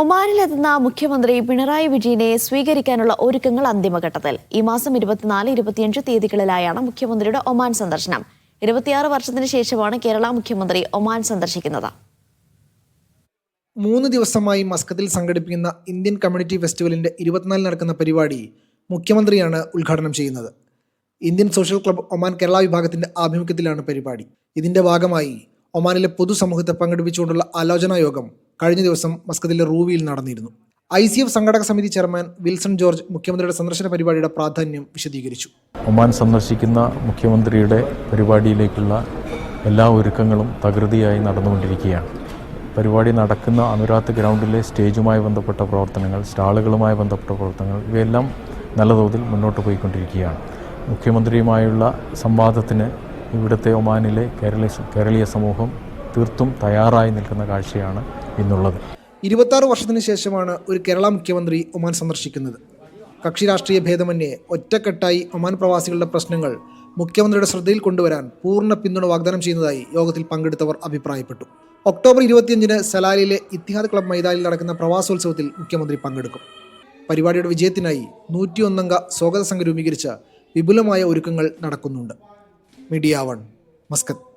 ഒമാനിലെത്തുന്ന മുഖ്യമന്ത്രി പിണറായി വിജയനെ സ്വീകരിക്കാനുള്ള ഒരുക്കങ്ങൾ അന്തിമഘട്ടത്തിൽ. ഈ മാസം ഇരുപത്തിനാല് ഇരുപത്തിയഞ്ച് തീയതികളിലായാണ് മുഖ്യമന്ത്രിയുടെ ഒമാൻ സന്ദർശനം. ഇരുപത്തിയാറ് വർഷത്തിന് ശേഷമാണ് കേരള മുഖ്യമന്ത്രി ഒമാൻ സന്ദർശിക്കുന്നത്. മൂന്ന് ദിവസമായി മസ്കത്തിൽ സംഘടിപ്പിക്കുന്ന ഇന്ത്യൻ കമ്മ്യൂണിറ്റി ഫെസ്റ്റിവലിന്റെ ഇരുപത്തിനാല് നടക്കുന്ന പരിപാടി മുഖ്യമന്ത്രിയാണ് ഉദ്ഘാടനം ചെയ്യുന്നത്. Indian social club Oman Kerala വിഭാഗത്തിന്റെ ആഭിമുഖ്യത്തിലാണ് പരിപാടി. ഇതിന്റെ ഭാഗമായി ഒമാനിലെ പൊതുസമൂഹത്തെ പങ്കെടുപ്പിച്ചുകൊണ്ടുള്ള ആലോചനാ യോഗം കഴിഞ്ഞ ദിവസം മസ്കത്തിലെ റൂവിയിൽ നടന്നിരുന്നു. ഐ സി എഫ് സംഘടക സമിതി ചെയർമാൻ വിൽസൺ ജോർജ് മുഖ്യമന്ത്രിയുടെ സന്ദർശന പരിപാടിയുടെ പ്രാധാന്യം വിശദീകരിച്ചു. ഒമാൻ സന്ദർശിക്കുന്ന മുഖ്യമന്ത്രിയുടെ പരിപാടിയിലേക്കുള്ള എല്ലാ ഒരുക്കങ്ങളും തകൃതിയായി നടന്നുകൊണ്ടിരിക്കുകയാണ്. പരിപാടി നടക്കുന്ന അനുരാത്ത് ഗ്രൗണ്ടിലെ സ്റ്റേജുമായി ബന്ധപ്പെട്ട പ്രവർത്തനങ്ങൾ സ്റ്റാളുകളുമായി ബന്ധപ്പെട്ട പ്രവർത്തനങ്ങൾ ഇവയെല്ലാം നല്ല തോതിൽ മുന്നോട്ട് പോയിക്കൊണ്ടിരിക്കുകയാണ്. മുഖ്യമന്ത്രിയുമായുള്ള സംവാദത്തിന് ഇവിടുത്തെ ഒമാനിലെ കേരള കേരളീയ സമൂഹം തീർത്തും തയ്യാറായി നിൽക്കുന്ന കാഴ്ചയാണ് ഇന്നുള്ളത് ഇരുപത്താറ് വർഷത്തിന് ശേഷമാണ് ഒരു കേരള മുഖ്യമന്ത്രി ഒമാൻ സന്ദർശിക്കുന്നത്. കക്ഷി രാഷ്ട്രീയ ഭേദമന്യേ ഒറ്റക്കെട്ടായി ഒമാൻ പ്രവാസികളുടെ പ്രശ്നങ്ങൾ മുഖ്യമന്ത്രിയുടെ ശ്രദ്ധയിൽ കൊണ്ടുവരാൻ പൂർണ പിന്തുണ വാഗ്ദാനം ചെയ്യുന്നതായി യോഗത്തിൽ പങ്കെടുത്തവർ അഭിപ്രായപ്പെട്ടു. ഒക്ടോബർ ഇരുപത്തിയഞ്ചിന് സലാലിലെ ഇത്തിഹാദ് ക്ലബ് മൈതാനിൽ നടക്കുന്ന പ്രവാസോത്സവത്തിൽ മുഖ്യമന്ത്രി പങ്കെടുക്കും. പരിപാടിയുടെ വിജയത്തിനായി നൂറ്റിയൊന്നംഗ സ്വാഗത സംഘം രൂപീകരിച്ച വിപുലമായ ഒരുക്കങ്ങൾ നടക്കുന്നുണ്ട്. Media one Muscat.